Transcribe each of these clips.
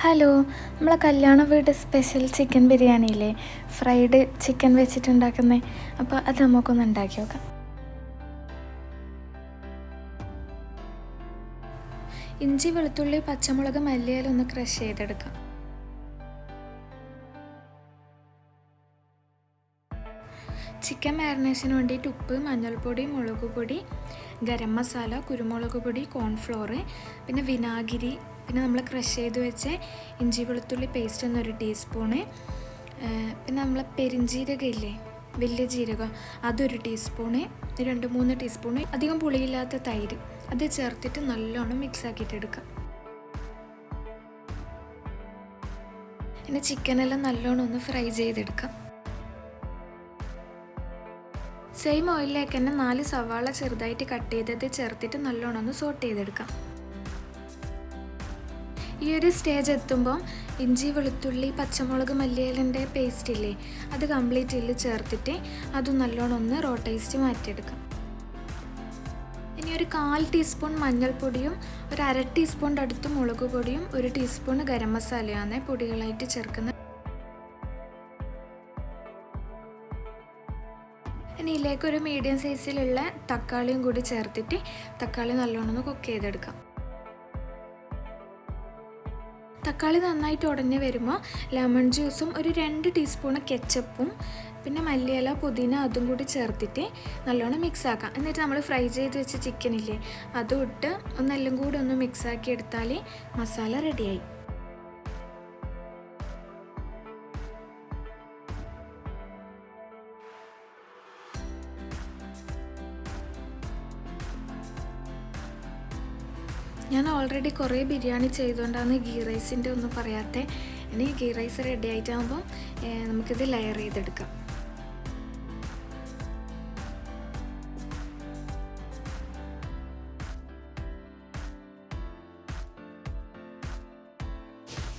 Hello നമ്മളെ കല്യാണ വീട് സ്പെഷ്യൽ ചിക്കൻ ബിരിയാണി ഇല്ലേ? ഫ്രൈഡ് ചിക്കൻ വെച്ചിട്ടുണ്ടാക്കുന്നേ. അപ്പോൾ അത് നമുക്കൊന്ന് ഉണ്ടാക്കി നോക്കാം. ഇഞ്ചി വെളുത്തുള്ളി പച്ചമുളക് മല്ലിയില ഒന്ന് ക്രഷ് ചെയ്തെടുക്കാം. ചിക്കൻ മാരിനേഷന് വേണ്ടിയിട്ട് ഉപ്പ് മഞ്ഞൾപ്പൊടി മുളക് പൊടി ഗരം മസാല കുരുമുളക് പൊടി കോൺഫ്ലോർ പിന്നെ വിനാഗിരി പിന്നെ നമ്മൾ ക്രഷ് ചെയ്ത് വെച്ച ഇഞ്ചി വെളുത്തുള്ളി പേസ്റ്റ് എന്നൊരു ടീസ്പൂണ് പിന്നെ നമ്മൾ പെരിഞ്ജീരകം ഇല്ലേ വലിയ ജീരകം അതൊരു ടീസ്പൂണ് രണ്ട് മൂന്ന് ടീസ്പൂണ് അധികം പുളിയില്ലാത്ത തൈര് അത് ചേർത്തിട്ട് നല്ലോണം മിക്സ് ആക്കിയിട്ട് എടുക്കാം പിന്നെ ചിക്കനെല്ലാം നല്ലോണം ഒന്ന് ഫ്രൈ ചെയ്തെടുക്കാം സെയിം ഓയിലിലേക്ക് തന്നെ നാല് സവാള ചെറുതായിട്ട് കട്ട് ചെയ്തത് ചേർത്തിട്ട് നല്ലോണം ഒന്ന് സോട്ട് ചെയ്തെടുക്കാം ഈ ഒരു സ്റ്റേജ് എത്തുമ്പോൾ ഇഞ്ചി വെളുത്തുള്ളി പച്ചമുളക് മല്ലിയിലിന്റെ പേസ്റ്റ് ഇല്ലേ അത് കംപ്ലീറ്റ് ഇതിൽ ചേർത്തിട്ട് അത് നല്ലോണം ഒന്ന് റോട്ടൈസ്റ്റ് മാറ്റിയെടുക്കാം. ഇനി ഒരു കാൽ ടീസ്പൂൺ മഞ്ഞൾപ്പൊടിയും ഒരു അര ടീസ്പൂണിന്റെ അടുത്ത് മുളക് പൊടിയും ഒരു ടീസ്പൂൺ ഗരം മസാലയാണ് പൊടികളായിട്ട് ചേർക്കുന്നത്. ഇനി ഇതിലേക്ക് ഒരു മീഡിയം സൈസിലുള്ള തക്കാളിയും കൂടി ചേർത്തിട്ട് തക്കാളി നല്ലോണം ഒന്ന് കുക്ക് ചെയ്തെടുക്കാം. തക്കാളി നന്നായിട്ട് ഉടഞ്ഞ് വരുമ്പോൾ ലെമൺ ജ്യൂസും ഒരു രണ്ട് ടീസ്പൂൺ കെച്ചപ്പും പിന്നെ മല്ലിയില പുതിന അതും കൂടി ചേർത്തിട്ട് നല്ലോണം മിക്സ് ആക്കാം. എന്നിട്ട് നമ്മൾ ഫ്രൈ ചെയ്ത് വെച്ച ചിക്കനില്ലേ അതും ഇട്ട് ഒന്നെല്ലാം കൂടി ഒന്ന് മിക്സാക്കി എടുത്താൽ മസാല റെഡിയായി ഞാൻ ഓൾറെഡി കുറേ ബിരിയാണി ചെയ്തുകൊണ്ടാണ് ഗീ റൈസിന്റെ ഒന്നും പറയാത്തത് ഇനി ഗീ റൈസ് റെഡി ആയിട്ടാകുമ്പം നമുക്കിത് ലെയർ ചെയ്തെടുക്കാം.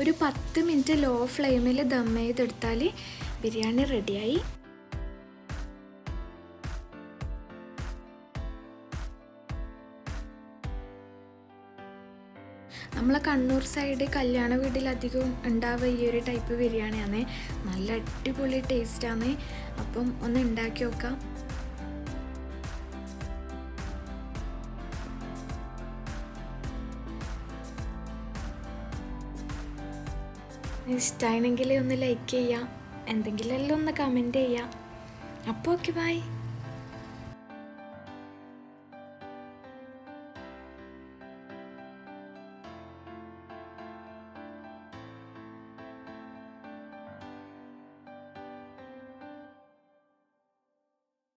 ഒരു പത്ത് മിനിറ്റ് ലോ ഫ്ലെയിമിൽ ദം ചെയ്തെടുത്താൽ ബിരിയാണി റെഡിയായി നമ്മളെ കണ്ണൂർ സൈഡ് കല്യാണ വീട്ടിൽ അധികം ഉണ്ടാവുക ഈ ഒരു ടൈപ്പ് ബിരിയാണിയാണ് നല്ല അടിപൊളി ടേസ്റ്റാണ് അപ്പം ഒന്ന് ഉണ്ടാക്കി നോക്കാം. ഇഷ്ടമാണെങ്കിൽ ഒന്ന് ലൈക്ക് ചെയ്യാം. എന്തെങ്കിലും എല്ലാം ഒന്ന് കമന്റ് ചെയ്യാം. അപ്പോൾ ഓക്കെ ബൈ